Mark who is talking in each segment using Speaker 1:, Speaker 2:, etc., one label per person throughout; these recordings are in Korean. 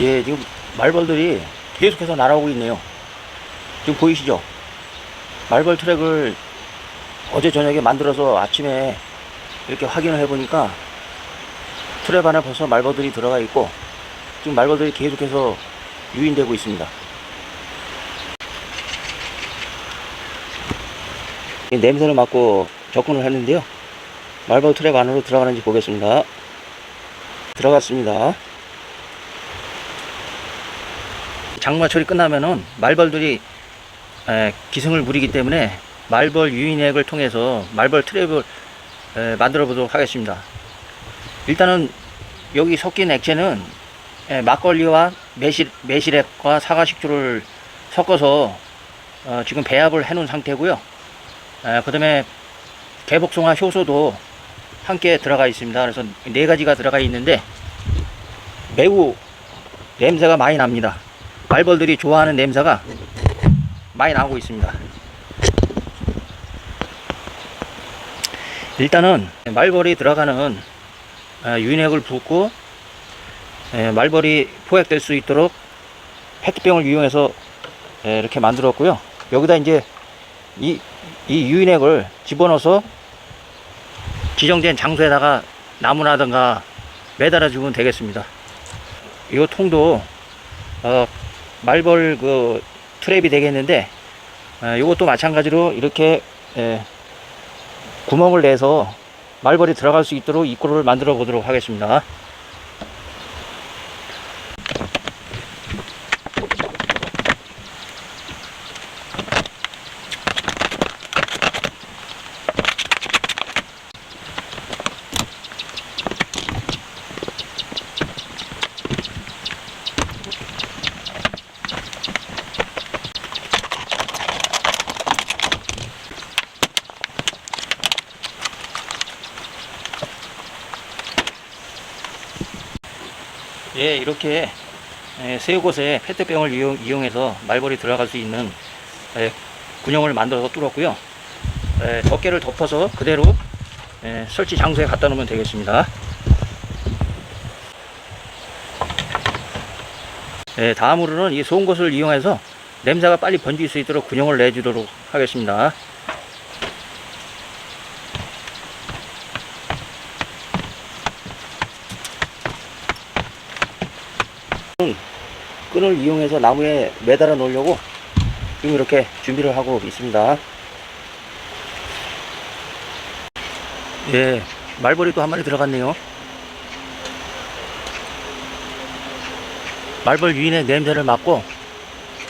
Speaker 1: 예, 지금 말벌들이 계속해서 날아오고 있네요. 지금 보이시죠? 말벌 트랙을 어제 저녁에 만들어서 아침에 이렇게 확인을 해보니까 트랩 안에 벌써 말벌들이 들어가 있고 지금 말벌들이 계속해서 유인되고 있습니다. 이 냄새를 맡고 접근을 했는데요. 말벌 트랩 안으로 들어가는지 보겠습니다. 들어갔습니다. 장마철이 끝나면은 말벌들이 에, 기승을 부리기 때문에 말벌 유인액을 통해서 말벌 트랩을 에, 만들어 보도록 하겠습니다. 일단은 여기 섞인 액체는 에, 막걸리와 매실, 매실액과 사과식초를 섞어서 어, 지금 배합을 해 놓은 상태고요. 그 다음에 개복숭아 효소도 함께 들어가 있습니다. 그래서 네 가지가 들어가 있는데 매우 냄새가 많이 납니다. 말벌들이 좋아하는 냄새가 많이 나오고 있습니다. 일단은 말벌이 들어가는 아, 유인액을 붓고 에, 말벌이 포획될 수 있도록 페트병을 이용해서 에, 이렇게 만들었고요. 여기다 이제 이, 이 유인액을 집어넣어서 지정된 장소에다가 나무라든가 매달아 주면 되겠습니다. 이 통도 어, 말벌 그 트랩이 되겠는데 어, 이것도 마찬가지로 이렇게 에, 구멍을 내서 말벌이 들어갈 수 있도록 입구를 만들어 보도록 하겠습니다. 예, 이렇게 에, 세 곳에 페트병을 이용, 이용 해서 말벌이 들어갈 수 있는 에, 군용을 만들어서 뚫었고요. 에, 어깨를 덮어서 그대로 에, 설치 장소에 갖다 놓으면 되겠습니다. 예, 다음으로는 이 것을 이용해서 냄새가 빨리 번질 수 있도록 군용을 내주도록 하겠습니다. 끈을 이용해서 나무에 매달아 놓으려고 지금 이렇게 준비를 하고 있습니다. 예, 말벌이 또한 마리 들어갔네요. 말벌 유인의 냄새를 맡고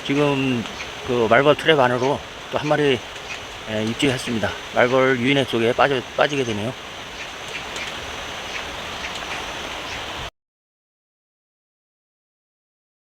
Speaker 1: 지금 그 말벌 트랩 안으로 또 한 마리 예, 입질했습니다. 말벌 유인액 속에 빠져, 빠지게 되네요.